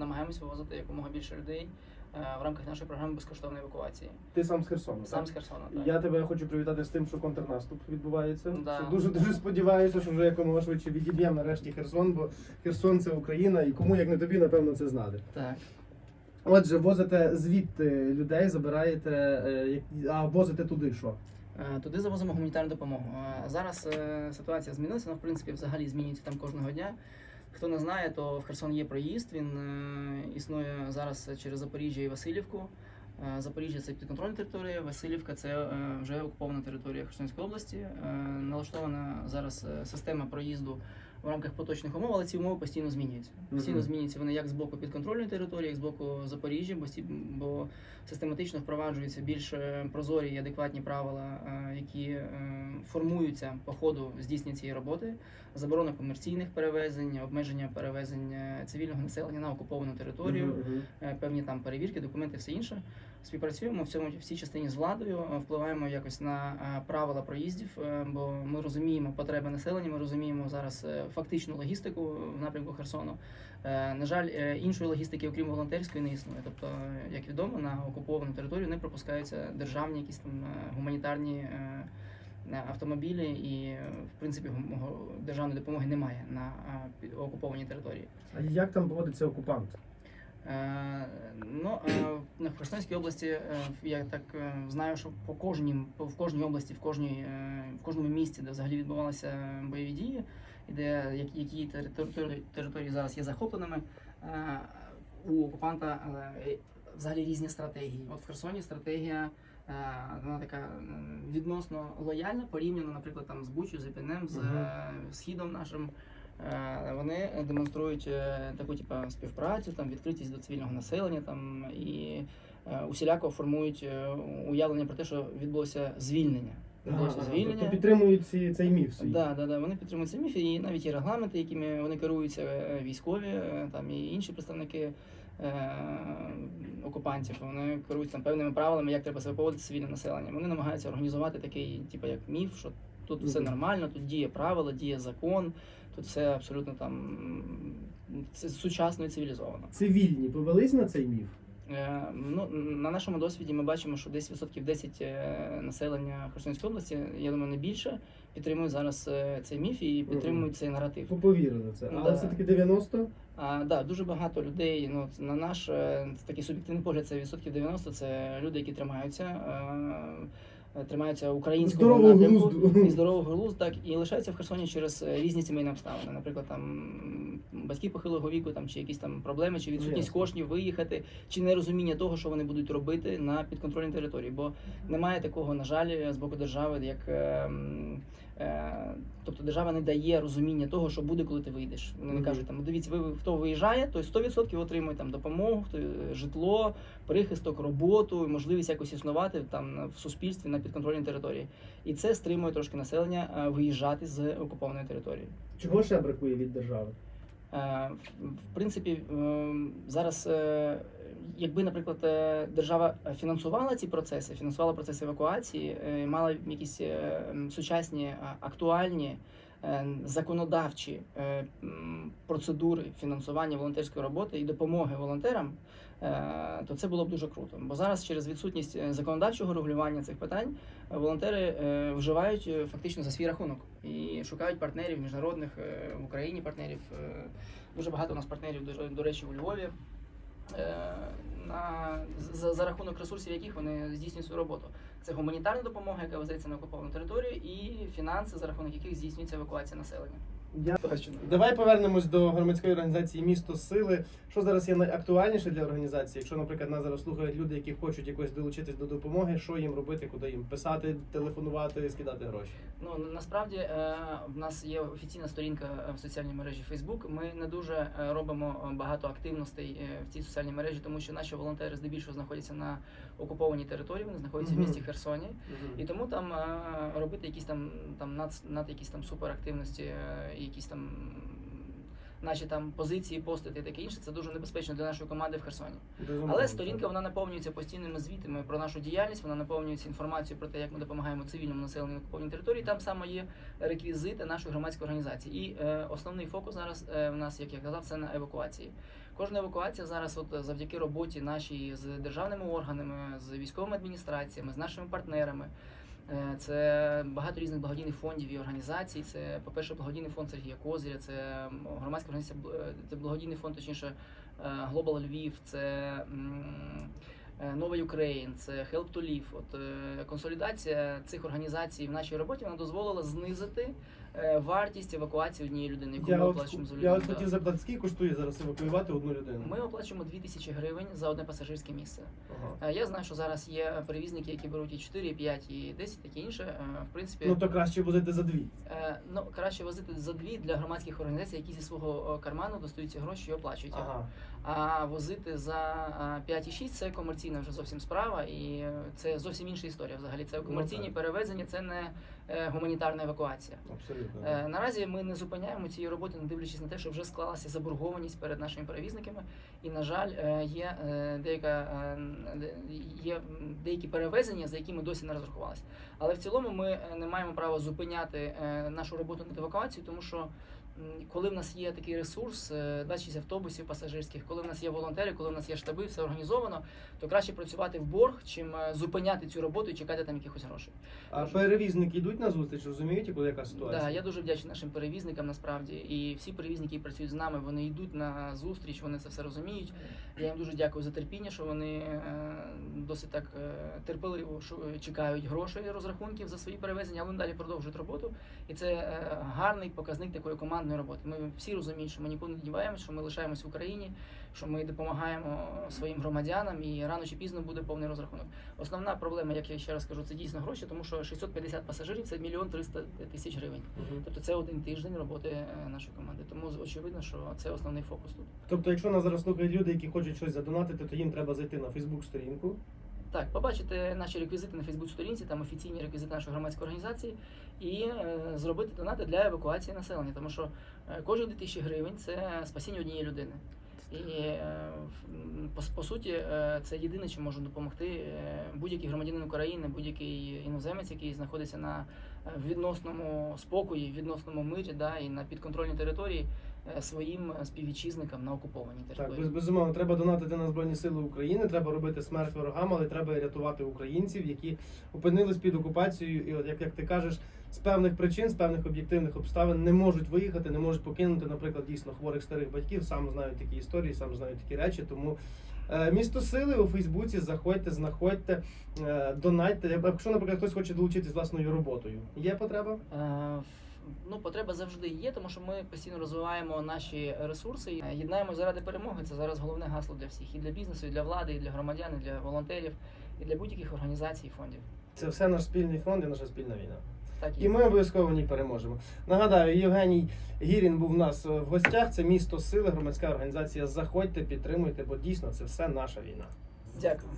намагаємось вивозити якомога більше людей е, в рамках нашої програми безкоштовної евакуації. Ти сам з Херсону. Сам так? з Херсона. Так. Я тебе хочу привітати з тим, що контрнаступ відбувається. Да. Що дуже дуже сподіваюся, що вже якомога швидше відіб'ємо нарешті Херсон, бо Херсон це Україна, і кому як не тобі, напевно, це знати. так. Отже, возите звідти людей, забираєте, е, а возите туди що? Е, Туди завозимо гуманітарну допомогу. Зараз ситуація змінилася, вона в принципі взагалі змінюється там кожного дня. Хто не знає, то в Херсон є проїзд. Він е, існує зараз через Запоріжжя і Васильівку. Е, Запоріжжя це підконтрольна територія, Васильівка це е, вже окупована територія Херсонської області. Налаштована зараз система проїзду в рамках поточних умов, але ці умови постійно змінюються. Постійно змінюються вони як з боку підконтрольної території, як з боку Запоріжжя, бо, бо систематично впроваджуються більш е, прозорі і адекватні правила, е, які е, формуються по ходу здійснення цієї роботи. Заборона комерційних перевезень, обмеження перевезень цивільного населення на окуповану територію певні там перевірки, документи, все інше. Співпрацюємо в цьому в цій частині з владою, впливаємо якось на правила проїздів, бо ми розуміємо потреби населення. Ми розуміємо зараз фактичну логістику в напрямку Херсону. Е, На жаль, е, іншої логістики, окрім волонтерської, не існує. Тобто, як відомо, на окуповану територію не пропускаються державні якісь там е, гуманітарні. Автомобілі і в принципі державної допомоги немає на окупованій території. А як там поводиться окупант? Ну, в Херсонській області я так знаю, що по кожній, в кожній області, в кожній, в кожному місці, де взагалі відбувалися бойові дії, де які території, території зараз є захопленими, е, у окупанта взагалі різні стратегії. От в Херсоні стратегія. е, Вона така відносно лояльна, порівняно, наприклад, там з Бучу, з Іпенем, з е, східом нашим. Вони демонструють таку типу, співпрацю, там відкритість до цивільного населення, там і усіляко формують уявлення про те, що відбулося звільнення. Ага, звільнення. Тобто підтримують ці, цей міф свій. Да, да, да. Вони підтримують цей міф, і навіть є регламенти, якими вони керуються е, військові, е, там і інші представники е, окупантів. Вони керуються там певними правилами, як треба себе поводити з цивільним населенням. Вони намагаються організувати такий, типу, як міф, що тут все нормально, тут діє правила, діє закон, тут все абсолютно там сучасно і цивілізовано. Цивільні повелись на цей міф? Е, Ну, на нашому досвіді ми бачимо, що десь відсотків 10 е, населення Херсонської області, я думаю, не більше, підтримують зараз е, цей міф і підтримують цей наратив. Повірили в це. Але Да. все-таки 90? А, да, дуже багато людей. Ну на наш такий суб'єктивний погляд, це відсотків 90, Це люди, які тримаються. Е, Тримаються українського Здорового напрямку глузду. і здорового глузду, так і лишаються в Херсоні через е, різні сімейні обставини. Наприклад, там батьки похилого віку, там чи якісь там проблеми, чи відсутність коштів виїхати, чи нерозуміння того, що вони будуть робити на підконтрольній території. Бо немає такого, на жаль, з боку держави, як е, тобто держава не дає розуміння того, що буде, коли ти вийдеш. Вони не кажуть, там «Ну, дивіться, ви хто виїжджає, той 100% отримує там допомогу, житло, прихисток, роботу, можливість якось існувати там в суспільстві на підконтрольній території. І це стримує трошки населення е, виїжджати з окупованої території. Чого ще бракує від держави? Е, В принципі, е, зараз, якби, наприклад, держава фінансувала ці процеси, фінансувала процеси евакуації, мала якісь сучасні, актуальні. Е, Законодавчі е, процедури фінансування волонтерської роботи і допомоги волонтерам, е, то це було б дуже круто. Бо зараз через відсутність законодавчого регулювання цих питань волонтери вживають фактично за свій рахунок і шукають партнерів міжнародних в Україні партнерів. Дуже багато у нас партнерів, до речі, у Львові. На, за, за рахунок ресурсів, яких вони здійснюють свою роботу. Це гуманітарна допомога, яка везеться на окуповану територію, і фінанси, за рахунок яких здійснюється евакуація населення. Я... Давай повернемось до громадської організації Місто Сили. Що зараз є найактуальніше для організації? Якщо, наприклад, нас зараз слухають люди, які хочуть якось долучитись до допомоги, що їм робити, куди їм писати, телефонувати, скидати гроші? Ну насправді е, в нас є офіційна сторінка е, в соціальній мережі Facebook. Ми не дуже е, робимо багато активностей в цій соціальній мережі, тому що наші волонтери здебільшого знаходяться на окупованій території. Вони знаходяться Мгм. в місті Херсоні. І тому там робити якісь там там над, над якісь там суперактивності, якісь там наші там позиції, постати і таке інше. Це дуже небезпечно для нашої команди в Херсоні. Безумовно, Але сторінка вона наповнюється постійними звітами про нашу діяльність. Вона наповнюється інформацією про те, як ми допомагаємо цивільному населенню на окупованій території. Там саме є реквізити нашої громадської організації. І е, основний фокус зараз е, в нас, як я казав, це на евакуації. Кожна евакуація зараз, от завдяки роботі нашій з державними органами, з військовими адміністраціями, з нашими партнерами. Е, Це багато різних благодійних фондів і організацій. Це, по-перше, благодійний фонд Сергія Козиря, це громадська організація, е, це благодійний фонд, точніше, е, Global Львів, це Новий Україн, це Help to Live. От консолідація цих організацій в нашій роботі вона дозволила знизити вартість евакуації однієї людини, яку Я ми оплачуємо за людину. от хотів запитати, скільки коштує зараз евакуювати одну людину? Ми оплачуємо 2000 гривень за одне пасажирське місце. Ага. Е, Я знаю, що зараз є перевізники, які беруть і 4, і 5, і 10, таке інше. Е, В принципі, Ну то краще возити за дві. Е, Ну, краще возити за дві для громадських організацій, які зі свого е, карману достають ці гроші і оплачують. Ага. А возити за а, 5 і 6 це комерційна вже зовсім справа, і е, це зовсім інша історія. Взагалі, це комерційні так. перевезення, це не е, гуманітарна евакуація. Абсолютно. Е, Наразі ми не зупиняємо цієї роботи, не дивлячись на те, що вже склалася заборгованість перед нашими перевізниками. І, на жаль, е, є е, деяка е, є деякі перевезення, за які ми досі не розрахувалися. Але в цілому ми е, не маємо права зупиняти е, нашу роботу над евакуацією, тому що. Коли в нас є такий ресурс, е, 26 автобусів пасажирських, коли в нас є волонтери, коли в нас є штаби, все організовано, то краще працювати в борг, чим е, зупиняти цю роботу і чекати там якихось грошей. А перевізники йдуть на зустріч, розуміють, яка яка ситуація? Да, я дуже вдячний нашим перевізникам насправді. І всі перевізники, які працюють з нами, вони йдуть на зустріч, вони це все розуміють. Я їм дуже дякую за терпіння, що вони е, досить так е, терпеливо е, чекають грошей розрахунків за свої перевезення, але вони далі продовжують роботу. І це е, гарний показник такої командної роботи. Ми всі розуміють, що ми нікуди не діваємося, що ми лишаємось в Україні, що ми допомагаємо своїм громадянам, і рано чи пізно буде повний розрахунок. Основна проблема, як я ще раз кажу, це дійсно гроші, тому що 650 пасажирів це мільйон 300 тисяч гривень. Мгм. Тобто це один тиждень роботи е, нашої команди. Тому очевидно, що це основний фокус тут. Тобто, якщо нас зараз слухають люди, які хочуть щось задонатити, то їм треба зайти на Фейсбук сторінку. Так, побачите наші реквізити на Фейсбук-сторінці, там офіційні реквізити нашої громадської організації, і е, зробити донати для евакуації населення, тому що е, кожні 2000 гривень це спасіння однієї людини. І е, по, по суті, е, це єдине, чим може допомогти е, будь-який громадянин України, будь-який іноземець, який знаходиться на відносному спокої, відносному мирі, да, і на підконтрольній території своїм співвітчизникам на окупованій Так, території. без, безумовно, треба донатити на Збройні Сили України, треба робити смерть ворогам, але треба рятувати українців, які опинились під окупацією, і от як, як ти кажеш, з певних причин, з певних об'єктивних обставин не можуть виїхати, не можуть покинути, наприклад, дійсно хворих старих батьків. Сам знаю такі історії, сам знаю такі речі. Тому е, місто сили у Фейсбуці заходьте, знаходьте, е, донайте. Якщо, наприклад, хтось хоче долучитися з власною роботою, є потреба? Ну, потреба завжди є, тому що ми постійно розвиваємо наші ресурси єднаємо заради перемоги. Це зараз головне гасло для всіх і для бізнесу, і для влади, і для громадян, і для волонтерів, і для будь-яких організацій і фондів. Це все наш спільний фонд і наша спільна війна. Так І ми обов'язково в ній переможемо. Нагадаю, Євгеній Гірін був у нас в гостях. Це місто сили, громадська організація. Заходьте, підтримуйте, бо дійсно це все наша війна. Дякую.